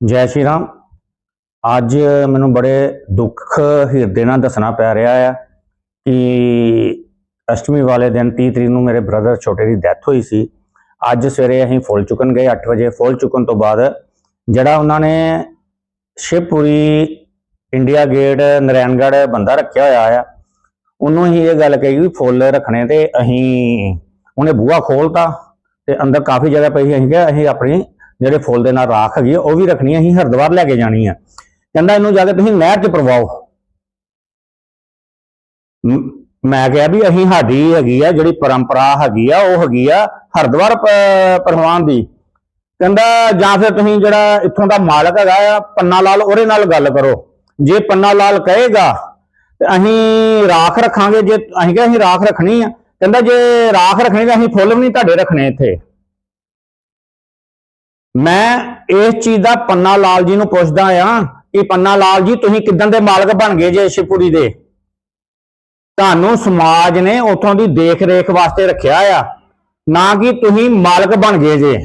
ਜੈ ਸ਼੍ਰੀ ਰਾਮ। ਅੱਜ ਮੈਨੂੰ ਬੜੇ ਦੁੱਖ ਹਿਰਦੇ ਨਾਲ ਦੱਸਣਾ ਪੈ ਰਿਹਾ ਆ ਕਿ ਅਸ਼ਟਮੀ ਵਾਲੇ ਦਿਨ 30 ਤਰੀਕ ਨੂੰ ਮੇਰੇ ਬ੍ਰਦਰ ਛੋਟੇ ਦੀ ਡੈਥ ਹੋਈ ਸੀ। ਅੱਜ ਸਵੇਰੇ ਅਸੀਂ ਫੁੱਲ ਚੁੱਕਣ ਗਏ 8 ਵਜੇ। ਫੁੱਲ ਚੁੱਕਣ ਤੋਂ ਬਾਅਦ ਜਿਹੜਾ ਉਹਨਾਂ ਨੇ ਸ਼ਿਵਪੁਰੀ ਇੰਡੀਆ ਗੇਟ ਨਰੈਣਗੜ੍ਹ ਬੰਦਾ ਰੱਖਿਆ ਹੋਇਆ ਆ, ਉਹਨੂੰ ਹੀ ਇਹ ਗੱਲ ਕਹੀ ਵੀ ਫੁੱਲ ਰੱਖਣੇ ਤੇ ਅਸੀਂ ਉਹਨੇ ਬੂਹਾ ਖੋਲਤਾ ਤੇ ਅੰਦਰ ਕਾਫੀ ਜਗ੍ਹਾ ਪਈ ਸੀ। ਅਸੀਂ ਕਿਹਾ ਅਸੀਂ ਆਪਣੀ ਜਿਹੜੇ ਫੁੱਲ ਦੇ ਨਾਲ ਰਾਖ ਹੈਗੀ ਆ, ਉਹ ਵੀ ਰੱਖਣੀ ਆ, ਅਸੀਂ ਹਰਿਦੁਆਰ ਲੈ ਕੇ ਜਾਣੀ ਆ। ਕਹਿੰਦਾ ਇਹਨੂੰ ਜਾ ਕੇ ਤੁਸੀਂ ਨਹਿਰ 'ਚ ਪ੍ਰਵਾਓ। ਮੈਂ ਕਿਹਾ ਵੀ ਅਸੀਂ ਸਾਡੀ ਹੈਗੀ ਆ ਜਿਹੜੀ ਪਰੰਪਰਾ ਹੈਗੀ ਆ ਉਹ ਹੈਗੀ ਆ ਹਰਿਦੁਆਰ ਪ- ਦੀ। ਕਹਿੰਦਾ ਜਾਂ ਫਿਰ ਤੁਸੀਂ ਜਿਹੜਾ ਇੱਥੋਂ ਦਾ ਮਾਲਕ ਹੈਗਾ ਆ ਪੰਨਾ ਲਾਲ ਉਹਦੇ ਨਾਲ ਗੱਲ ਕਰੋ। ਜੇ ਪੰਨਾ ਲਾਲ ਕਹੇਗਾ ਤੇ ਅਸੀਂ ਰਾਖ ਰੱਖਾਂਗੇ। ਜੇ ਅਸੀਂ ਕਿਹਾ ਅਸੀਂ ਰਾਖ ਰੱਖਣੀ ਆ ਕਹਿੰਦਾ ਜੇ ਰਾਖ ਰੱਖਣੀ ਤਾਂ ਅਸੀਂ ਫੁੱਲ ਵੀ ਨਹੀਂ ਤੁਹਾਡੇ ਰੱਖਣੇ ਇੱਥੇ। ਮੈਂ ਇਸ ਚੀਜ਼ ਦਾ ਪੰਨਾ ਲਾਲ ਜੀ ਨੂੰ ਪੁੱਛਦਾ ਆ ਕਿ ਪੰਨਾ ਲਾਲ ਜੀ, ਤੁਸੀਂ ਕਿਦਾਂ ਦੇ ਮਾਲਕ ਬਣ ਗਏ ਜੇ ਸ਼ਿਵਪੁਰੀ ਦੇ? ਤੁਹਾਨੂੰ ਸਮਾਜ ਨੇ ਉਥੋਂ ਦੀ ਦੇਖ ਰੇਖ ਵਾਸਤੇ ਰੱਖਿਆ ਆ, ਨਾ ਕਿ ਤੁਸੀਂ ਮਾਲਕ ਬਣ ਗਏ ਜੇ।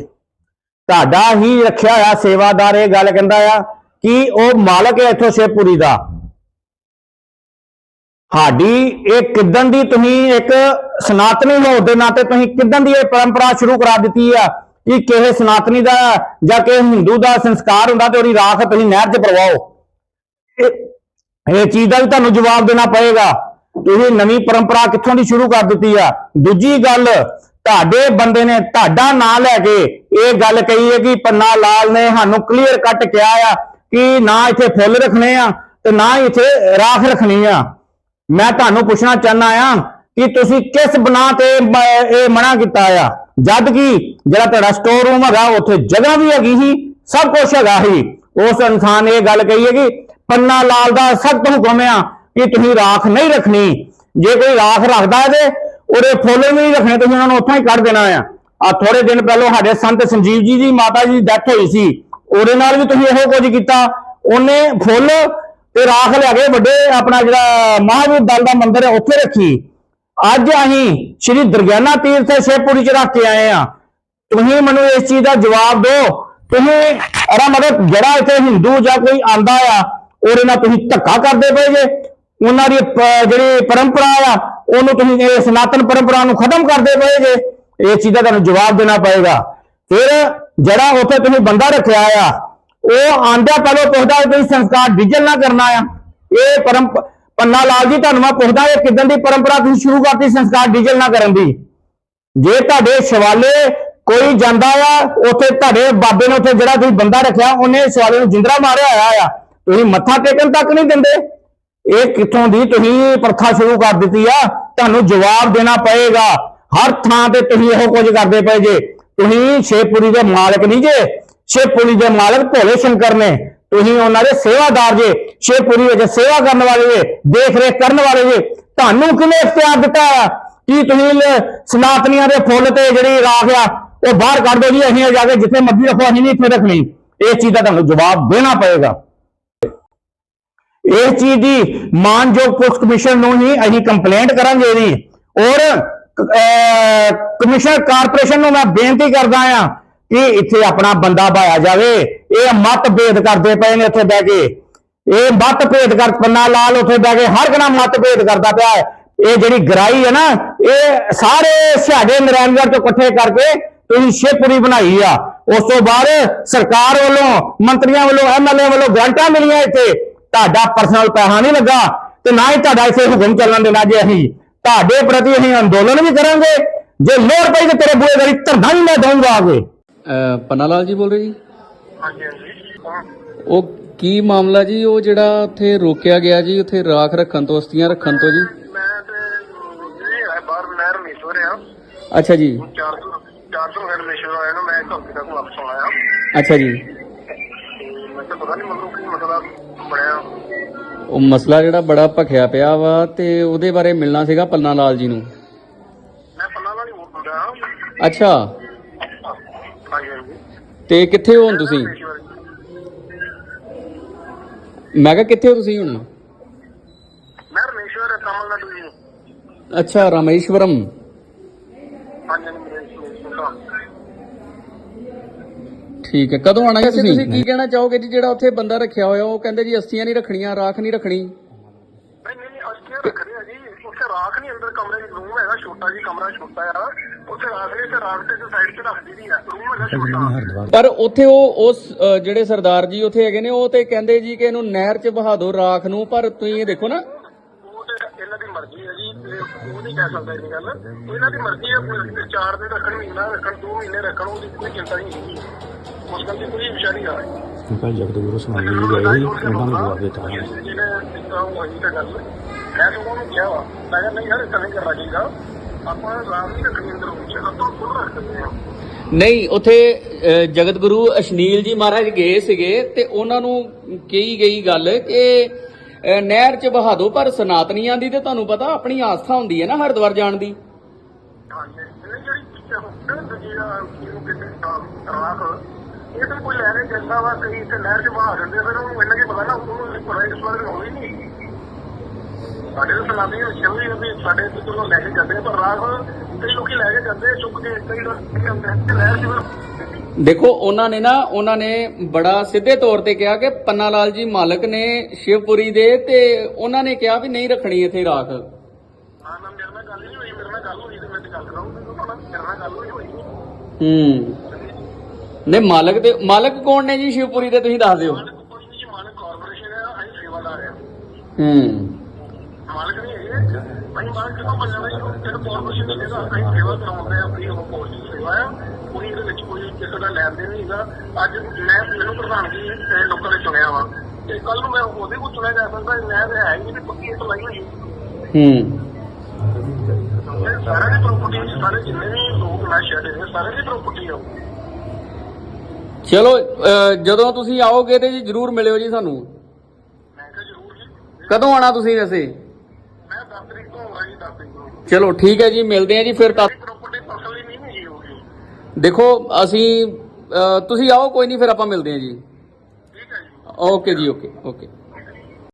ਤੁਹਾਡਾ ਹੀ ਰੱਖਿਆ ਹੋਇਆ ਸੇਵਾਦਾਰ, ਇਹ ਗੱਲ ਕਹਿੰਦਾ ਆ ਕਿ ਉਹ ਮਾਲਕ ਹੈ ਇੱਥੋਂ ਸ਼ਿਵਪੁਰੀ ਦਾ। ਸਾਡੀ ਇਹ ਕਿਦਨ ਦੀ ਤੁਸੀਂ ਇੱਕ ਸਨਾਤਨੀ ਹੋਣ ਦੇ ਨਾਤੇ ਤੁਸੀਂ ਕਿਦਨ ਦੀ ਇਹ ਪਰੰਪਰਾ ਸ਼ੁਰੂ ਕਰਾ ਦਿੱਤੀ ਆ? ਕਿ ਕਿਸੇ ਸਨਾਤਨੀ ਦਾ ਜਾਂ ਕਿਸੇ ਹਿੰਦੂ ਦਾ ਸੰਸਕਾਰ ਹੁੰਦਾ ਤੇ ਉਹਦੀ ਰਾਖ ਤੁਸੀਂ ਨਹਿਰ 'ਚ ਪ੍ਰਵਾਓ। ਇਹ ਚੀਜ਼ ਦਾ ਵੀ ਤੁਹਾਨੂੰ ਜਵਾਬ ਦੇਣਾ ਪਏਗਾ ਤੁਸੀਂ ਨਵੀਂ ਪਰੰਪਰਾ ਕਿੱਥੋਂ ਦੀ ਸ਼ੁਰੂ ਕਰ ਦਿੱਤੀ ਆ। ਦੂਜੀ ਗੱਲ, ਤੁਹਾਡੇ ਬੰਦੇ ਨੇ ਤੁਹਾਡਾ ਨਾਂ ਲੈ ਕੇ ਇਹ ਗੱਲ ਕਹੀ ਹੈ ਕਿ ਪੰਨਾ ਲਾਲ ਨੇ ਸਾਨੂੰ ਕਲੀਅਰ ਕੱਟ ਕਿਹਾ ਆ ਕਿ ਨਾ ਇੱਥੇ ਫੁੱਲ ਰੱਖਣੇ ਆ ਤੇ ਨਾ ਹੀ ਇੱਥੇ ਰਾਖ ਰੱਖਣੀ ਆ। ਮੈਂ ਤੁਹਾਨੂੰ ਪੁੱਛਣਾ ਚਾਹੁੰਦਾ ਆ ਕਿ ਤੁਸੀਂ ਕਿਸ ਬਣਾ ਤੇ ਇਹ ਮਨਾ ਕੀਤਾ ਆ? ਜਦ ਕਿ ਜਿਹੜਾ ਤੁਹਾਡਾ ਸਟੋਰ ਰੂਮ ਹੈਗਾ, ਉੱਥੇ ਜਗ੍ਹਾ ਵੀ ਹੈਗੀ ਸੀ, ਸਭ ਕੁਝ ਹੈਗਾ ਸੀ। ਉਸ ਇਨਸਾਨ ਇਹ ਗੱਲ ਕਹੀ ਹੈ ਕਿ ਪੰਨਾ ਲਾਲ ਦਾ ਸਖਤ ਹੁਕਮ ਆ ਕਿ ਤੁਸੀਂ ਰਾਖ ਨਹੀਂ ਰੱਖਣੀ। ਜੇ ਕੋਈ ਰਾਖ ਰੱਖਦਾ ਤੇ ਉਹਦੇ ਫੁੱਲ ਵੀ ਨਹੀਂ ਰੱਖਣੇ, ਤੁਸੀਂ ਉਹਨਾਂ ਨੂੰ ਉੱਥੋਂ ਹੀ ਕੱਢ ਦੇਣਾ ਆ। ਆ ਥੋੜੇ ਦਿਨ ਪਹਿਲਾਂ ਸਾਡੇ ਸੰਤ ਸੰਜੀਵ ਜੀ ਦੀ ਮਾਤਾ ਜੀ ਦੀ ਡੈਥ ਹੋਈ ਸੀ। ਉਹਦੇ ਨਾਲ ਵੀ ਤੁਸੀਂ ਇਹੋ ਕੁਝ ਕੀਤਾ। ਉਹਨੇ ਫੁੱਲ ਤੇ ਰਾਖ ਲਿਆ ਕੇ ਵੱਡੇ ਆਪਣਾ ਜਿਹੜਾ ਮਹਾਵੀਰ ਦਲ ਦਾ ਮੰਦਿਰ ਹੈ, ਉੱਥੇ ਰੱਖੀ। ਅੱਜ ਅਸੀਂ ਸ਼੍ਰੀ ਦਰਗਿਆਨਾ ਤੀਰਥ ਸ਼ੇਪੁਰੀ ਚ ਰੱਖ ਕੇ ਆਏ ਆ ਤੁਸੀਂ ਮੈਨੂੰ ਇਸ ਚੀਜ਼ ਦਾ ਜਵਾਬ ਦਿਓ। ਤੁਸੀਂ ਅਰਾ ਮਤਲਬ ਜਿਹੜਾ ਇੱਥੇ ਹਿੰਦੂ ਜਾਂ ਕੋਈ ਆਂਦਾ ਆ, ਉਹਦੇ ਨਾਲ ਤੁਸੀਂ ਧੱਕਾ ਕਰਦੇ ਪਏ ਜੇ। ਉਹਨਾਂ ਦੀ ਪ- ਜਿਹੜੀ ਪਰੰਪਰਾ ਆ, ਉਹਨੂੰ ਤੁਸੀਂ ਇਹ ਸਨਾਤਨ ਪਰੰਪਰਾ ਨੂੰ ਖਤਮ ਕਰਦੇ ਪਏ ਜੇ। ਇਸ ਚੀਜ਼ ਦਾ ਤੁਹਾਨੂੰ ਜਵਾਬ ਦੇਣਾ ਪਏਗਾ। ਫਿਰ ਜਿਹੜਾ ਉੱਥੇ ਤੁਸੀਂ ਬੰਦਾ ਰੱਖਿਆ ਆ, ਉਹ ਆਂਦਿਆਂ ਪਹਿਲਾਂ ਪੁੱਛਦਾ ਵੀ ਤੁਸੀਂ ਸੰਸਕਾਰ ਡੀਜਲ ਨਾ ਕਰਨਾ ਆ। ਇਹ ਪਰੰਪ ਪੰਨਾ ਲਾਲ ਜੀ, ਤੁਹਾਨੂੰ ਮੈਂ ਪੁੱਛਦਾ ਇਹ ਕਿਦਾਂ ਦੀ ਪਰੰਪਰਾ ਤੁਸੀਂ ਸ਼ੁਰੂ ਕਰਤੀ ਸੰਸਕਾਰ ਡੀਜਲ ਨਾ ਕਰਨ ਦੀ? ਜੇ ਤੁਹਾਡੇ ਸਵਾਲੇ ਕੋਈ ਜਾਂਦਾ ਆ, ਉੱਥੇ ਤੁਹਾਡੇ ਬਾਬੇ ਨੇ ਉੱਥੇ ਜਿਹੜਾ ਤੁਸੀਂ ਬੰਦਾ ਰੱਖਿਆ, ਉਹਨੇ ਸਵਾਲੇ ਨੂੰ ਜਿੰਦਰਾ ਮਾਰਿਆ ਹੋਇਆ ਆ। ਤੁਸੀਂ ਮੱਥਾ ਟੇਕਣ ਤੱਕ ਨਹੀਂ ਦਿੰਦੇ। ਇਹ ਕਿੱਥੋਂ ਦੀ ਤੁਸੀਂ ਪ੍ਰਥਾ ਸ਼ੁਰੂ ਕਰ ਦਿੱਤੀ ਆ? ਤੁਹਾਨੂੰ ਜਵਾਬ ਦੇਣਾ ਪਏਗਾ। ਹਰ ਥਾਂ ਤੇ ਤੁਸੀਂ ਇਹੋ ਕੁਝ ਕਰਦੇ ਪਏ ਜੇ। ਤੁਸੀਂ ਸ਼ੇਪੁਰੀ ਦੇ ਮਾਲਕ ਨਹੀਂ ਜੇ। ਸ਼ੇਪੁਰੀ ਦੇ ਮਾਲਕ ਭੋਲੇ ਸ਼ੰਕਰ ਨੇ। ਤੁਸੀਂ ਉਹਨਾਂ ਦੇ ਸੇਵਾਦਾਰ ਜੇ ਸ਼ੇਪੁਰੀ ਵਿੱਚ ਸੇਵਾ ਕਰਨ ਵਾਲੇ ਜੇ ਦੇਖ ਰੇਖ ਕਰਨ ਵਾਲੇ ਜੇ ਤੁਹਾਨੂੰ ਕਿਹਨੇ ਇਖਤਿਆਰ ਦਿੱਤਾ ਕੀ ਤੁਸੀਂ ਸਨਾਤਨੀਆਂ ਦੇ ਫੁੱਲ ਤੇ ਜਿਹੜੀ ਰਾਖ ਆ ਉਹ ਬਾਹਰ ਕੱਢ ਦਿਓ ਜੀ ਅਸੀਂ ਜਾ ਕੇ ਜਿੱਥੇ ਮਰਜ਼ੀ ਰੱਖੋ ਅਸੀਂ ਨਹੀਂ ਇੱਥੇ ਰੱਖਣੀ। ਇਸ ਚੀਜ਼ ਦਾ ਤੁਹਾਨੂੰ ਜਵਾਬ ਦੇਣਾ ਪਏਗਾ। ਇਸ ਚੀਜ਼ ਦੀ ਮਾਨਯੋਗ ਪੁਲਿਸ ਕਮਿਸ਼ਨ ਨੂੰ ਹੀ ਅਸੀਂ ਕੰਪਲੇਂਟ ਕਰਾਂਗੇ ਇਹਦੀ ਔਰ ਅਹ, ਕਮਿਸ਼ਨਰ ਕਾਰਪੋਰੇਸ਼ਨ ਨੂੰ ਮੈਂ ਬੇਨਤੀ ਕਰਦਾ ਆ ਕਿ ਇੱਥੇ ਆਪਣਾ ਬੰਦਾ ਬਾਇਆ ਜਾਵੇ। ਇਹ ਮਤ ਭੇਦ ਕਰਦੇ ਪਏ ਨੇ ਇੱਥੇ ਬਹਿ ਕੇ। ਇਹ ਮਤ ਭੇਦ ਕਰ, ਪੰਨਾ ਲਾਲ ਉੱਥੇ ਬਹਿ ਕੇ ਹਰ ਕਣਾ ਮਤ ਭੇਦ ਕਰਦਾ ਪਿਆ ਇਹ ਜਿਹੜੀ ਗਰਾਈ ਹੈ ਨਾ, ਇਹ ਸਾਰੇ ਸਿਆੜੇ ਨਰੈਣਗੜ੍ਹ ਤੋਂ ਇਕੱਠੇ ਕਰਕੇ ਤੁਸੀਂ ਸ਼ੇਪੁਰੀ ਬਣਾਈ ਆ। ਉਸ ਤੋਂ ਬਾਅਦ ਸਰਕਾਰ ਵੱਲੋਂ, ਮੰਤਰੀਆਂ ਵੱਲੋਂ ਐਮਐਲਏ ਵੱਲੋਂ ਗ੍ਰਾਂਟਾਂ ਮਿਲੀਆਂ ਇੱਥੇ। ਤੁਹਾਡਾ ਪਰਸਨਲ ਪੈਸਾ ਨਹੀਂ ਲੱਗਾ ਤੇ ਨਾ ਹੀ ਤੁਹਾਡਾ ਇੱਥੇ ਹੁਕਮ ਚੱਲਣ ਦੇਣਾ ਜੇ ਅਸੀਂ। ਤੁਹਾਡੇ ਪ੍ਰਤੀ ਅਸੀਂ ਅੰਦੋਲਨ ਵੀ ਕਰਾਂਗੇ। ਜੇ ਲੋੜ ਪਈ ਤੇ ਤੇਰੇ ਬੂਹੇ ਗੜੀ ਧਰਨਾ ਵੀ ਮੈਂ ਦਊਂਗਾ ਅੱਗੇ। ਅਹ ਪੰਨਾ ਲਾਲ ਜੀ ਬੋਲ ਰਹੇ ਜੀ? ਹਾਂਜੀ ਹਾਂਜੀ। ਕੌਣ? ਉਹ ਕੀ ਮਾਮਲਾ ਜੀ? ਉਹ ਜਿਹੜਾ ਉੱਥੇ ਰੋਕਿਆ ਗਿਆ ਜੀ ਉੱਥੇ ਰਾਖ ਰੱਖਣ ਤੋਂ ਅਸਤੀਆਂ ਰੱਖਣ ਤੋਂ ਜੀ? ਮੈਂ ਤੇ ਇਹ ਅੱਛਾ ਜੀ। 400 400 ਹੈ ਰਮੇਸ਼ਵਰ ਆਇਆ ਨੂੰ ਮੈਂ ਇੱਕ ਹਫ਼ਤੇ ਤੱਕ ਵਾਪਸ ਆਉਣਾ ਆ। ਅੱਛਾ ਜੀ। ਤੇ ਮੈਂ ਤਾਂ ਪਤਾ ਨਹੀਂ ਮੈਨੂੰ ਕੀ ਮਸਲਾ ਬਣਿਆ। ਉਹ ਮਸਲਾ ਜਿਹੜਾ ਬੜਾ ਭਖਿਆ ਪਿਆ ਵਾ ਤੇ ਉਹਦੇ ਬਾਰੇ ਮਿਲਣਾ ਸੀਗਾ ਪੰਨਾ ਲਾਲ ਜੀ ਨੂੰ? ਮੈਂ ਪੰਨਾ ਵਾਲੀ ਬੋਲ ਰਿਹਾ ਅੱਛਾ। ਤੇ ਕਿੱਥੇ ਹੋ ਹੁਣ ਤੁਸੀਂ। ਮੈਂ ਕਿਹਾ ਕਿੱਥੇ ਹੋ ਤੁਸੀਂ ਹੁਣ? ਮੈਂ ਰਮੇਸ਼ਵਰ ਤਾਮਿਲਨਾਡੂ ਜੀ। ਅੱਛਾ ਰਾਮੇਸ਼ਵਰਮ। ਠੀਕ ਹੈ ਕਦੋਂ ਆਣਾ ਤੁਸੀਂ? ਤੁਸੀਂ ਕੀ ਕਹਿਣਾ ਚਾਹੋਗੇ ਜੀ ਜਿਹੜਾ ਉੱਥੇ ਬੰਦਾ ਰੱਖਿਆ ਹੋਇਆ ਉਹ ਕਹਿੰਦੇ ਜੀ ਅਸਤੀਆਂ ਨਹੀਂ ਰੱਖਣੀਆਂ ਰਾਖ ਨਹੀਂ ਰੱਖਣੀ। ਨਹੀਂ ਨਹੀਂ ਨਹੀਂ ਅਸੀਂ ਰੱਖ ਰਹੇ ਉੱਥੇ ਰਾਖ ਨਹੀਂ ਅੰਦਰ ਕਮਰੇ ਵਿੱਚ ਰੂਮ ਹੈਗਾ ਛੋਟਾ ਜੀ ਕਮਰਾ ਛੋਟਾ ਆ ਉੱਥੇ ਰਾਖ ਨਹੀਂ ਤੇ ਰਾਖ ਤੇ ਸਾਈਡ ਤੇ ਰੱਖ ਦਿੱਤੀ ਆ। ਰੂਮ ਹੈਗਾ ਛੋਟਾ। ਪਰ ਉੱਥੇ ਉਹ ਉਸ ਜਿਹੜੇ ਸਰਦਾਰ ਜੀ ਉੱਥੇ ਹੈਗੇ ਨੇ ਉਹ ਤੇ ਕਹਿੰਦੇ ਜੀ ਕਿ ਇਹਨੂੰ ਨਹਿਰ 'ਚ ਬਹਾ ਦਿਓ ਰਾਖ ਨੂੰ ਪਰ ਤੁਸੀਂ ਇਹ ਦੇਖੋ ਨਾ। ਉਹ ਤੇ ਇਹਨਾਂ ਦੀ ਮਰਜ਼ੀ ਹੈ ਜੀ ਤੇ ਉਹ ਨਹੀਂ ਕਹਿ ਸਕਦਾ ਇਹ ਗੱਲ। ਇਹਨਾਂ ਦੀ ਮਰਜ਼ੀ ਹੈ ਕੋਈ ਚਾਰ ਦਿਨ ਰੱਖਣ ਮਹੀਨਾ ਰੱਖਣ ਦੋ ਮਹੀਨੇ ਰੱਖਣ ਉਹਦੀ ਕੋਈ ਚਿੰਤਾ ਨਹੀਂ ਹੈਗੀ। ਉਸ ਗੱਲ ਦੀ ਕੋਈ ਵਿਸ਼ਾ ਨਹੀਂ ਆ ਕੱਲ ਜਗਦਗੁਰੂ ਸੁਣਾਈ ਗਏ ਸੀ ਉਹਨਾਂ ਨੇ ਜਵਾਬ ਦਿੱਤਾ ਹੈ। ਜਿਹਨੇ ਉਹ ਹੋਈ ਤਾਂ ਗੱਲ ਮੈਂ ਤਾਂ ਉਹਨੂੰ ਕਿਹਾ ਵਾ ਮੈਂ ਕਿਹਾ ਨਹੀਂ ਯਾਰ ਇਦਾਂ ਨਹੀਂ ਕਰਨਾ ਚਾਹੀਦਾ। ਆਪਾਂ ਰਾਮ ਨਹੀਂ ਰੱਖਣੀ ਅੰਦਰ ਉੱਚੇ ਆਪਾਂ ਖੁੱਲ ਰੱਖ ਦਿੰਦੇ ਹਾਂ। ਨਹੀਂ ਉੱਥੇ ਜਗਤ ਗੁਰੂ ਅਸ਼ਨੀਲ ਜੀ ਮਹਾਰਾਜ ਗਏ ਸੀਗੇ ਤੇ ਉਹਨਾਂ ਨੂੰ ਕਹੀ ਗਈ ਗੱਲ ਕਿ ਨਹਿਰ 'ਚ ਬਹਾ ਦਿਓ ਪਰ ਸਨਾਤਨੀਆਂ ਦੀ ਤੇ ਤੁਹਾਨੂੰ ਪਤਾ ਆਪਣੀ ਆਸਥਾ ਹੁੰਦੀ ਹੈ ਨਾ ਹਰਿਦੁਆਰ ਜਾਣ ਦੀ। ਹਾਂਜੀ ਜਿਹੜੀ ਦੂਜੀ ਕਿਤੇ ਇਹ ਤਾਂ ਕੋਈ ਲੈ ਕੇ ਜਾਂਦਾ ਵਾ ਕਈ ਤੇ ਨਹਿਰ ਚ ਬਹਾ ਦਿੰਦੇ ਫਿਰ ਉਹਨੂੰ ਇਹਨਾਂ ਕੀ ਪਤਾ ਨਾ ਉਹਨੂੰ ਪੜਾਈ ਇਸ ਵਾਰ ਹੋਈ ਨਹੀਂ ਸਾਡੇ ਤਾਂ ਸਲਾਮੀ ਸ਼ਰਵੀ ਵੀ ਸਾਡੇ ਤੇ ਚਲੋ ਲੈ ਕੇ ਜਾਂਦੇ ਪਰ ਰਾਖ ਕਈ ਲੋਕੀ ਲੈ ਕੇ ਜਾਂਦੇ ਚੁੱਕ ਕੇ ਕਈ ਲੋਕ ਨਹਿਰ ਚ ਦੇਖੋ ਉਹਨਾਂ ਨੇ ਨਾ ਉਹਨਾਂ ਨੇ ਬੜਾ ਸਿੱਧੇ ਤੌਰ ਤੇ ਕਿਹਾ ਕਿ ਪੰਨਾ ਲਾਲ ਜੀ ਮਾਲਕ ਨੇ ਸ਼ਿਵਪੁਰੀ ਦੇ ਤੇ ਉਹਨਾਂ ਨੇ ਕਿਹਾ ਵੀ ਨਹੀਂ ਰੱਖਣੀ ਇੱਥੇ ਰਾਖ। ਹਾਂ ਨਾ ਮੇਰੇ ਨਾਲ ਗੱਲ ਨਹੀਂ ਨਾਲ ਹੋਈ ਤੇ ਨਾਲ ਮਾਲਕ ਮਾਲਕ ਕੌਣ ਨੇ ਜੀ ਸ਼ਿਵਪੁਰੀ ਦੇ ਤੁਸੀਂ ਦੱਸ ਦਿਓ। ਮਾਲਕ ਕੋਈ ਨਹੀਂ ਜੀ ਮਾਲਕ ਕਾਰਪੋਰੇਸ਼ਨ ਹੈ ਅਸੀਂ ਸੇਵਾਦਾਰ ਆ ਹੂੰ। ਮਾਲਕ ਨਹੀਂ ਹੈਗੇ। ਅਸੀਂ ਮਾਲਕ ਕਿਉਂ ਬਣਨਾ ਜੀ ਜਿਹੜਾ ਕਾਰਪੋਰੇਸ਼ਨ ਦੇ ਜਿਹੜਾ ਅਸੀਂ ਸੇਵਾ ਕਰਾਉਂਦੇ ਆ ਆਪਣੀ ਉਹ ਕੋਲ ਦੀ ਸੇਵਾ ਆ ਕੋਈ ਇਹਦੇ ਵਿੱਚ ਕੋਈ ਕਿਸੇ ਦਾ ਲੈਣ ਦੇਣ ਨਹੀਂ ਹੈਗਾ। ਅੱਜ ਮੈਂ ਮੈਨੂੰ ਪ੍ਰਧਾਨਗੀ ਤੇ ਲੋਕਾਂ ਨੇ ਚੁਣਿਆ ਵਾ। ਤੇ ਕੱਲ ਨੂੰ ਮੈਂ ਉਹਦੇ ਕੋਲ ਚੁਣਿਆ ਜਾ ਸਕਦਾ ਮੈਂ ਤੇ ਹੈ ਹੀ ਨਹੀਂ ਪੱਕੀ ਇਹ ਲਾਈ ਹੋਈ ਹੂੰ। ਇਹ ਸਾਰਿਆਂ ਦੀ ਪ੍ਰਾਪਰਟੀ ਸਾਰੇ ਜਿੰਨੇ ਵੀ ਲੋਕ ਨਾ ਸ਼ਹਿਰ ਦੇ ਸਾਰੇ ਦੀ ਪ੍ਰਾਪਰਟੀ ਆ। ਚਲੋ ਜਦੋਂ ਤੁਸੀਂ ਆਓਗੇ ਤੇ ਜੀ ਜਰੂਰ ਮਿਲਿਓ ਜੀ ਸਾਨੂੰ। ਮੈਂ ਕਿਹਾ ਜ਼ਰੂਰ ਜੀ। ਕਦੋਂ ਆਣਾ ਤੁਸੀਂ ਵੈਸੇ? ਮੈਂ 10 ਤਰੀਕ ਤੋਂ ਆਉਂਗਾ ਜੀ 10 ਤਰੀਕ ਨੂੰ ਚਲੋ ਠੀਕ ਹੈ ਜੀ ਮਿਲਦੇ ਆ ਜੀ ਫਿਰ ਤਾਂ। ਪ੍ਰਾਪਰਟੀ ਪਰਸਨਲੀ ਨਹੀਂ ਮਿਲੀ ਹੋਗੀ ਦੇਖੋ ਅਸੀਂ ਤੁਸੀਂ ਆਓ ਕੋਈ ਨਹੀਂ ਫਿਰ ਆਪਾਂ ਮਿਲਦੇ ਆ ਜੀ। ਠੀਕ ਹੈ ਜੀ। ਓਕੇ ਜੀ ਓਕੇ ਓਕੇ।